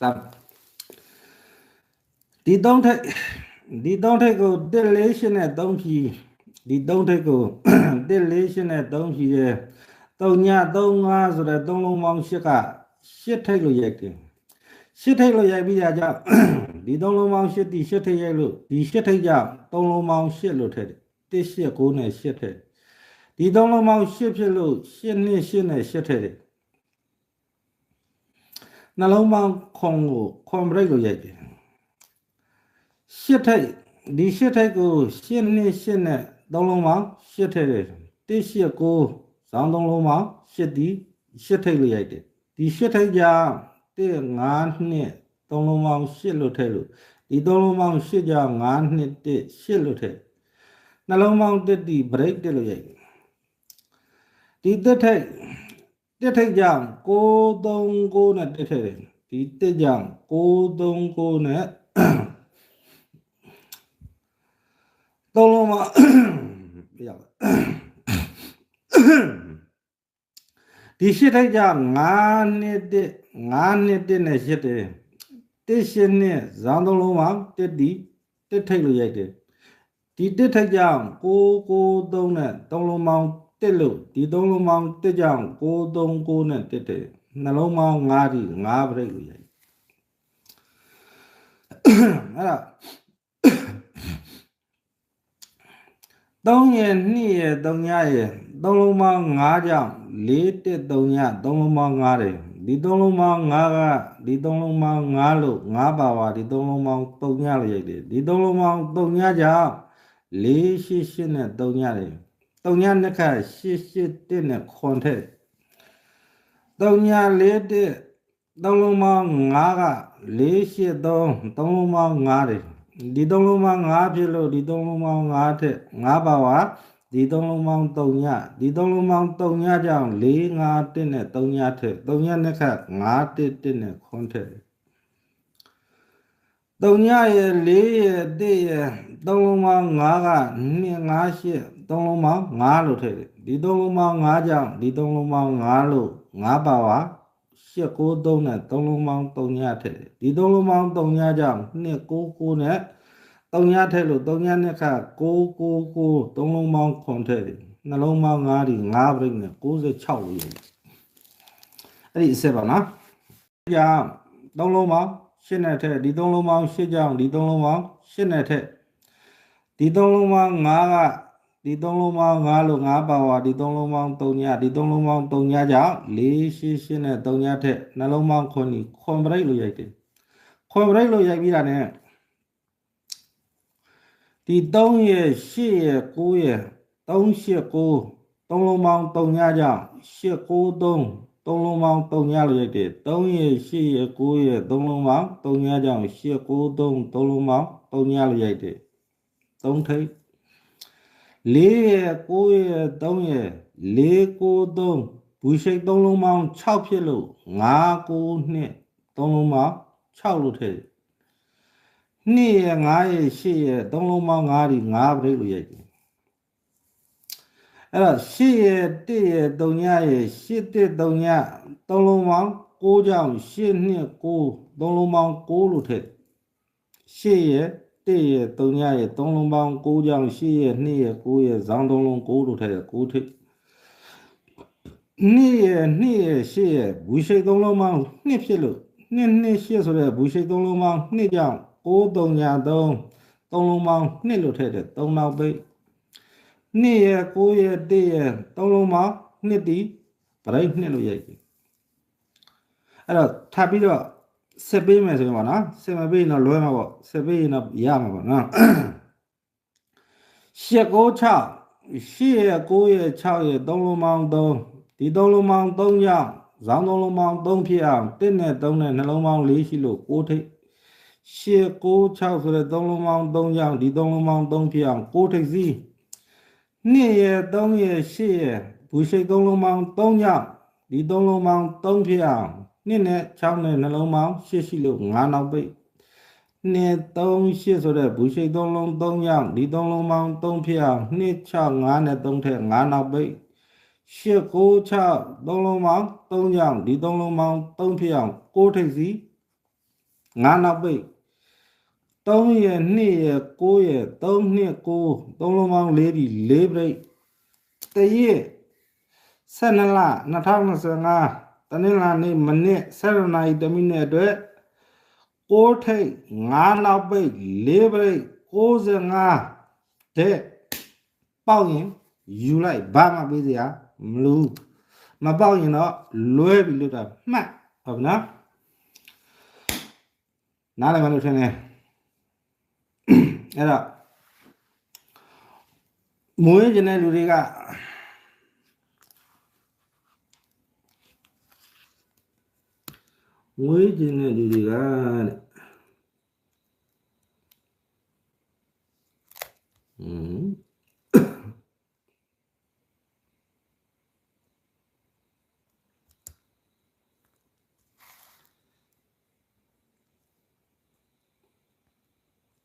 စမ်းဒီသုံးထက်ဒီသုံးထက်ကိုတစ်လေးရှင်းနဲ့သုံးဖြီဒီသုံးထက်ကိုတစ်လေးရှင်းနဲ့သုံးဖြီရဲ့သုံးညသုံးငါဆိုတဲ့သုံးလုံးပေါင်းရှစ်ကရှစ်ထိတ်လို့ရိုက်တယ်ရှစ်ထိတ်လို့ရိုက်ပြီးရကြောင့်ဒီသုံးလုံးပေါင်းရှစ်ဒီရှစ်ထိတ်ရိုက်လို့ဒီရှစ်ထိတ်ကြောင့်သုံးလုံးပေါင်းရှစ်လို့ထည့်တယ်တစ်ရှစ်ကိုနဲ့ရှစ်ထည့်ဒီသုံးလုံးပေါင်းရှစ်ဖြစ်လို့ရှစ်နှစ်ရှစ်နဲ့ရှစ်ထည့်တယ် နှလုံးပေါင်းခွန်ကိုခွန်ဘရိတ်လို့ရိုက်တယ်ရှစ်ထိတ်ဒီရှစ်ထိတ်ကိုရှစ်နှစ်ရှစ်နဲ့သုံးလုံးပေါင်းရှစ်ထိတ်တယ်တစ်ရှစ်ကိုဇောင်းသုံးလုံးပေါင်းရှစ်ဒီရှစ်ထိတ်လို့ရိုက်တယ်ဒီရှစ်ထိတ်ကြောင့်တစ်ငါးနှစ်သုံးလုံးပေါင်းရှစ်လို့ထည့်လို့ဒီသုံးလုံးပေါင်းရှစ်ကြောင့်ငါးနှစ်တစ်ရှစ်လို့ထည့်နှလုံးပေါင်းတစ်ဒီဘရိတ်တက်လို့ရိုက်တယ်ဒီတစ်ထိတ် တက်ထိတ်ကြောင့်639နဲ့တက်ထည့်တယ်ဒီတက်ကြောင့်639နဲ့သုံးလုံးမပြရပါဒီရှစ်ထိတ်ကြောင့်9နှစ်တက်9နှစ်တက်နဲ့ရှစ်တယ်တက်ရှစ်နှစ်ဇောင်းသုံးလုံးမှာတက်ဒီတက်ထိတ်လို့ရိုက်တယ်ဒီတက်ထိတ်ကြောင့်693နဲ့သုံးလုံးပေါင်း တက်လို့ဒီသုံးလုံးပေါင်းတက်ကြောင့်639နဲ့တက်တယ်နှလုံးပေါင်း5ဒီ5ပြိတ်လို့ရိုက်အဲ့ဒါ3ရ2ရ3ရရသုံးလုံးပေါင်း5ကြောင့်4တက်3ညသုံးလုံးပေါင်း5တယ်ဒီသုံးလုံးပေါင်း5ကဒီသုံးလုံးပေါင်း5လို့5ပါပါဒီသုံးလုံးပေါင်း3ညလို့ရိုက်တယ်ဒီသုံးလုံးပေါင်း3ညကြောင့်4 8 8နဲ့3ညတယ် 3ညနှစ်ခါ8 8တက်နဲ့ခွန်ထက်3ည4တက်သုံးလုံးပေါင်း5က4 8 3သုံးလုံးပေါင်း5တယ်ဒီသုံးလုံးပေါင်း5ဖြစ်လို့ဒီသုံးလုံးပေါင်း5ထက်5ပါပါဒီသုံးလုံးပေါင်း3ညဒီသုံးလုံးပေါင်း3ညကြောင့်4 5တက်နဲ့3ညထက်3ညနှစ်ခါ5တက်တက်နဲ့ခွန်ထက်3ညရဲ့4ရဲ့1ရဲ့သုံးလုံးပေါင်း5က2 5 8 သုံးလုံးပေါင်း5လို့ထည့်တယ်ဒီသုံးလုံးပေါင်း5ကြောင့်ဒီသုံးလုံးပေါင်း5လို့5ပါပါ8 9 3နဲ့သုံးလုံးပေါင်း3ညထည့်တယ်ဒီသုံးလုံးပေါင်း3ညကြောင့်2 9 9နဲ့3ညထည့်လို့3ညနှစ်ခါ6 9 9သုံးလုံးပေါင်းခွန်ထည့်တယ်နှလုံးပေါင်း5ဒီ5ပြိတ်နဲ့96လို့ရတယ်အဲ့ဒီအစစ်ပါနော်ကြောင့်သုံးလုံးပေါင်း8နဲ့ထည့်ဒီသုံးလုံးပေါင်း8ကြောင့်ဒီသုံးလုံးပေါင်း8နဲ့ထည့်ဒီသုံးလုံးပေါင်း5က ဒီသုံးလုံးပေါင်း5လို့5ပါဝါဒီသုံးလုံးပေါင်း3ညဒီသုံးလုံးပေါင်း3ညကြောင့်4 8 8နဲ့3ညထက်နှလုံးပေါင်း9ဒီခွန်ဘရိတ်လို့ရိုက်တယ်ခွန်ဘရိတ်လို့ရိုက်ပြီးတာ ਨੇ ဒီ3ရဲ့8ရဲ့9ရဲ့389သုံးလုံးပေါင်း3ညကြောင့်893သုံးလုံးပေါင်း3ညလို့ရိုက်တယ်3ရဲ့8ရဲ့9ရဲ့သုံးလုံးပေါင်း3ညကြောင့်893သုံးလုံးပေါင်း3ညလို့ရိုက်တယ်3ထိပ် 4ရဲ့9ရဲ့3ရဲ့493ဘူးရှိတ်သုံးလုံးပေါင်း6ဖြစ်လို့992သုံးလုံးပေါင်း6လို့ထည့်တယ်နှစ်ရ9ရ8ရသုံးလုံးပေါင်း9ဒီ9ပြိတ်လို့ရိုက်တယ်အဲ့တော့8ရ1ရ3ညရ8 1 3ညသုံးလုံးပေါင်း6ကြောင့်8နှစ်9သုံးလုံးပေါင်း6လို့ထည့်8ရ 1ရ3ညရသုံးလုံးပေါင်း6ကြောင့်8ရ2ရ9ရဇောင်းသုံးလုံး6လို့ထည့်6ထိပ်နှစ်ရ2ရ8ရဘူးရှိတ်သုံးလုံးပေါင်း2ဖြစ်လို့2 2 8ဆိုတဲ့ဘူးရှိတ်သုံးလုံးပေါင်း2ကြောင့်6 3ညာ3သုံးလုံးပေါင်း2လို့ထည့်တယ်3နောက်ပိတ်2ရ9ရ1ရသုံးလုံးပေါင်း2တီဗရိတ်2လို့ရိုက်ပြီအဲ့တော့ထပ်ပြီးတော့ ဆက်ပေးမယ်ဆိုရင်ပေါ့နော်ဆက်မပေးရင်တော့လွဲမှာပေါ့ဆက်ပေးရင်တော့ရမှာပေါ့နော်ရှက်6 6 8ရ9ရ6ရသုံးလုံးပေါင်း3ဒီသုံးလုံးပေါင်း3ကြောင့်ဇောင်းသုံးလုံးပေါင်း3ဖြစ်အောင်1နဲ့3နဲ့နှလုံးပေါင်း4ရှိလို့6ထိပ်ရှစ်9 6ဆိုတဲ့သုံးလုံးပေါင်း3ကြောင့်ဒီသုံးလုံးပေါင်း3ဖြစ်အောင်6ထိပ်စီးနှစ်ရ3ရ8ရဘူးရှိတ်သုံးလုံးပေါင်း3ကြောင့်ဒီသုံးလုံးပေါင်း3ဖြစ်အောင် နှစ်နဲ့6နဲ့နှလုံးပေါင်း8ရှိလို့9နောက်ပိတ်နှစ်3 8ဆိုတဲ့ဘူးရှိတ်သုံးလုံး3ကြောင့်ဒီသုံးလုံးပေါင်း3ဖြစ်အောင်နှစ်6 9နဲ့3ထက်9နောက်ပိတ်ရှစ်9 6သုံးလုံးပေါင်း3ကြောင့်ဒီသုံးလုံးပေါင်း3ဖြစ်အောင်6ထိပ်စီး9နောက်ပိတ်3ရက်2ရက်9ရက်3နှစ်9 3လုံးပေါင်း4ဒီ4ပြိတ်တရက်12လ2025 တနင်္လာနေ့မနစ်7နာရီတမိနစ်အတွက်6ထိတ်9နောက်ပိတ်4ပြိတ်65တဲ့ပေါက်ရင်ယူလိုက်ဘာမှပေးစရာမလိုဘူးမပေါက်ရင်တော့လွဲပြီးလွတ်တာမှတ်ဟုတ်ပြီနော်နားလည်မလို့ထင်တယ်အဲ့တော့မွေးကျင်တဲ့လူတွေက မွေးကျင်တဲ့လူတွေကတဲ့อืม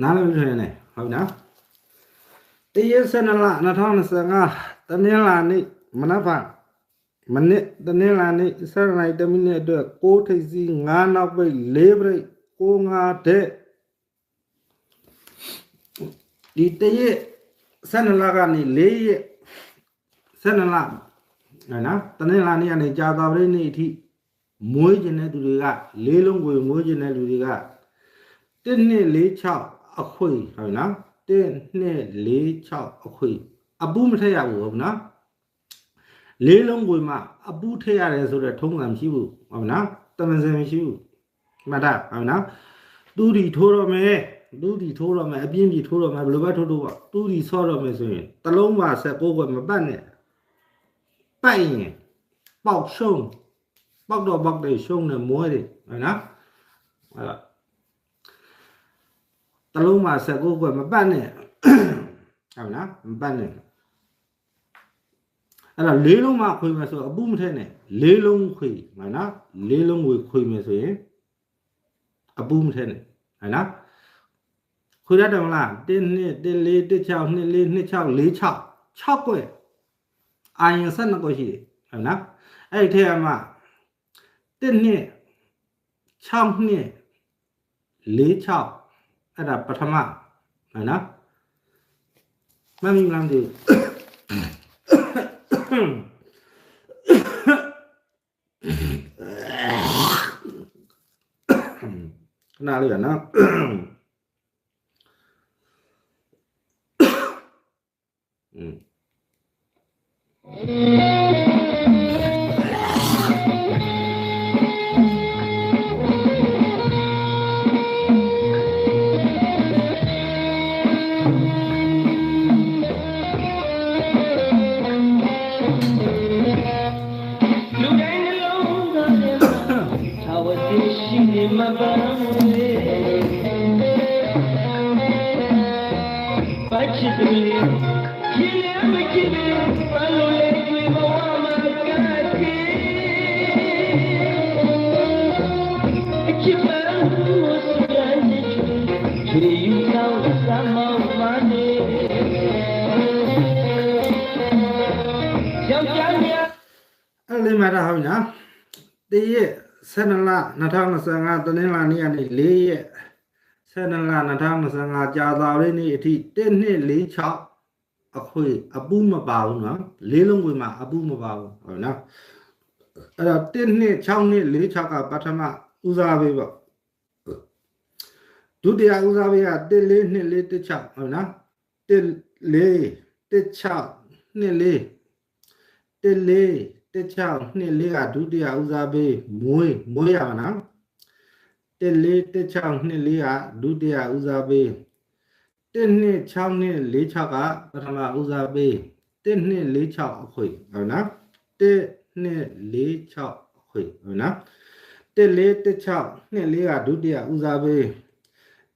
နားလည်လို့ထင်တယ်ဟုတ်နော်တရက်စနလ2025တနင်္လာနေ့မနက်ဖြန် မနေ့တနင်္လာနေ့7နိုင်တမိနစ်အတွက်6ထိပ်စီး9နောက်ပိတ်4ပြိတ်6 5တဲ့ဒီတရက်စနလကနေ4ရက်စနလနော်တနင်္လာနေ့ကနေကြာသာပတေးနေ့အထိမွေးကျင်တဲ့သူတွေကလေးလုံးကိုမွေးကျင်တဲ့လူတွေက1နှစ်46အခွေဟုတ်နော်1နှစ်46အခွေအပူးမထက်ရဘူးဟုတ်နော် လေးလုံးကိုမှအပူးထက်ရတယ်ဆိုတော့ထုံးစံမရှိဘူးဟုတ်နော်တမန်စင်မရှိဘူးမှတ်တာဟုတ်နော်သူဒီထိုးတော့မယ်သူဒီထိုးတော့မယ်အပြင်းကြီးထိုးတော့မယ်ဘယ်လိုပဲထိုးထိုးပါသူဒီဆော့တော့မယ်ဆိုရင်တလုံးပါဆက်ကိုကွယ်မပတ်နဲ့ပတ်ရင်ပေါက်ရှုံးပေါက်တော့ပေါက်တယ်ရှုံးတယ်မွဲတယ်ဟုတ်နော်အဲ့ဒါတလုံးမှာဆက်ကိုကွယ်မပတ်နဲ့ဟုတ်လားမပတ်နဲ့ အဲ့တော့လေးလုံးမှာခွေမယ်ဆိုအပူမထဲနဲ့လေးလုံးခွေမှန်နော်လေးလုံးကိုခွေမယ်ဆိုရင်အပူမထဲနဲ့ဟဲ့နော်ခွေရတယ်မလား1နှစ်1 4 1 6 2 4 2 6 4 6 6ကွယ်အာရင်12ကွယ်ရှိတယ်ဟုတ်နော်အဲ့ဒီထဲမှာ1နှစ်6နှစ်4 6အဲ့ဒါပထမဟုတ်နော်မမီမလားမသိဘူး ခဏလေးရနော် ချစ်တယ်ချစ်ရမချစ်တယ်ဘာလို့လဲတွေ့ဘဝမှာကတည်းအချစ်ပါလို့ဆိုရတဲ့ချီယူကောင်းစမောင်းမနေယောက်ျားများအဲ့လေးမှာတော့ဟုတ်ညာတရက်12လ2025တနင်္လာနေ့ကနေ4ရက် 12လ2025ကြာသာလေးနေ့အထိ1နှစ်46အခွေအပူးမပါဘူးနော်လေးလုံးဝင်မှာအပူးမပါဘူးဟုတ်နော်အဲ့တော့1နှစ်6နှစ်46ကပထမဦးစားပေးပေါ့ဒုတိယဦးစားပေးက1 4နှစ်4 1 6ဟုတ်နော်1 4 1 6နှစ်4တစ်လေးတစ်ချောင်းနှစ်လေးကဒုတိယဦးစားပေးမွေးမွေးရမှာနော် တစ်လေးတစ်ချောင်းနှစ်လေးကဒုတိယဦးစားပေးတစ်နှစ်6နှစ်4 6ကပထမဦးစားပေးတစ်နှစ်4 6အခွေဟုတ်နော်တစ်နှစ်4 6အခွေဟုတ်နော်တစ်လေးတစ်ချောင်းနှစ်လေးကဒုတိယဦးစားပေး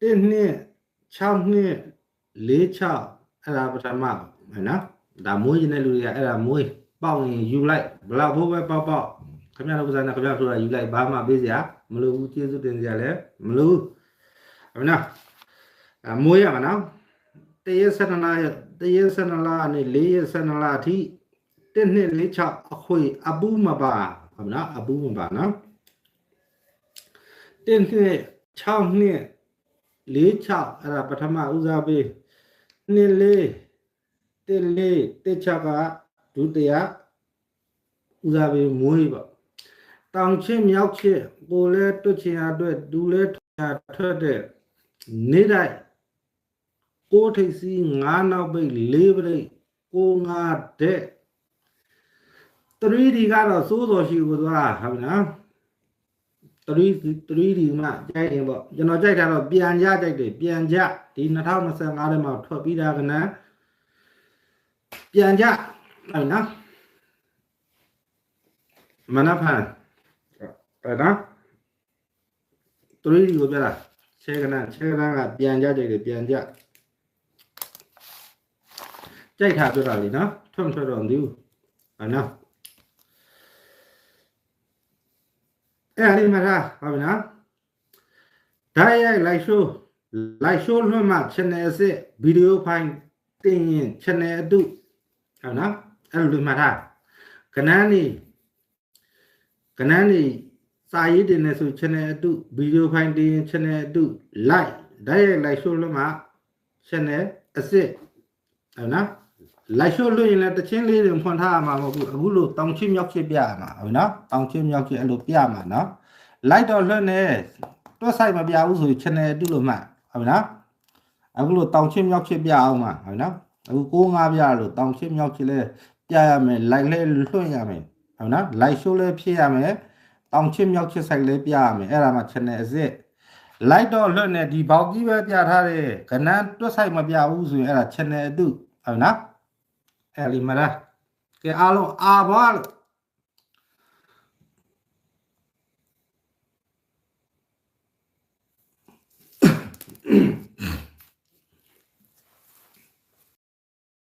တစ်နှစ်6နှစ်4 6အဲ့ဒါပထမဟုတ်နော်ဒါမွေးရတဲ့လူတွေကအဲ့ဒါမွေးပေါက်ရင်ယူလိုက်ဘလောက်ဘိုးပဲပေါက်ပေါက်ခင်ဗျားတို့ကစားနေခင်ဗျားဆိုတာယူလိုက်ဘာမှပေးစရာ မလိုဘူးကျေးဇူးတင်စရာလည်းမလိုဘူးဟုတ်နော်အမွေးရမှာနော်တရက်ဆက်နလာတရက်ဆက်နလာနဲ့၄ရက်ဆက်နလာအထိတစ်နှစ်၄ချအခွေအပူးမပါဟုတ်နော်အပူးမပါနော်တစ်နှစ်6နှစ်4 6အဲ့ဒါပထမဦးစားပေးနှစ်လေးတစ်လေးတစ်ချက်ကဒုတိယဦးစားပေးမွေးပေါ့ တောင်ချင်းမြောက်ချင်းကိုလဲတွတ်ချင်အတွက်ဒူလဲထွက်ထွက်တဲ့နေ့တိုင်းကိုထိပ်စီး9နောက်ပိတ်4ပိတ်ကို9တဲ့ 3D ကတော့စိုးစော်ရှိကိုသွားဟုတ်ပြီနော် 3D 3D မှကြိုက်ရင်ပေါ့ကျွန်တော်ကြိုက်တာတော့ပြန်ကြကြိုက်တယ်ပြန်ကြဒီ2025ထဲမှာထွက်ပြီးတာကနပြန်ကြဟုတ်နော်မနဖန် အဲ့ဒါ 3D ကိုပြတာခြေကနခြေကနကပြန်ကြကြိုက်တယ်ပြန်ကြကြိုက်တာပြတာလीနော်ထွက်မထွက်တော့မသိဘူးဟုတ်နော်အဲ့ဒါလေးမှတ်ထားပါပြီနော်ဓာတ်ရိုက် live show live show လွှင့်မှ channel အစစ်ဗီဒီယိုဖိုင်တင်ရင် channel အတုဟုတ်နော်အဲ့လိုလေးမှတ်ထားကနန်းနေကနန်းနေ စာရေးတင်နေဆို channel အတုဗီဒီယိုဖိုင်တင်ရင် channel အတု live ဓာတ်ရိုက် live show လွှင့်မှ channel အစစ်ဟုတ်နော် live show လွှင့်ရင်လည်းတချင်းလေးတွေဖွင့်ထားရမှာမဟုတ်ဘူးအခုလို့တောင်ချင်းမြောက်ချင်းပြရမှာဟုတ်နော်တောင်ချင်းမြောက်ချင်းအဲ့လိုပြရမှာနော် light တော့လွှင့်နေတွက်ဆိုင်မပြဘူးဆိုရင် channel တူလို့မှတ်ဟုတ်နော်အခုလို့တောင်ချင်းမြောက်ချင်းပြအောင်မှာဟုတ်နော်အခုကိုးငါးပြလို့တောင်ချင်းမြောက်ချင်းလဲပြရမယ် light လဲလွှင့်ရမယ်ဟုတ်နော် light show လဲဖြစ်ရမယ် တောင်ချင်းမြောက်ချင်းဆိုင်လဲပြရမယ်အဲ့ဒါမှ channel အစစ် light တော့လွှင့်နေဒီဘောက်ကြီးပဲပြထားတယ်ကနန်းတွက်ဆိုင်မပြဘူးဆိုရင်အဲ့ဒါ channel အတုဟုတ်နော်အဲ့လီမရာကဲအားလုံးအာဘာလို့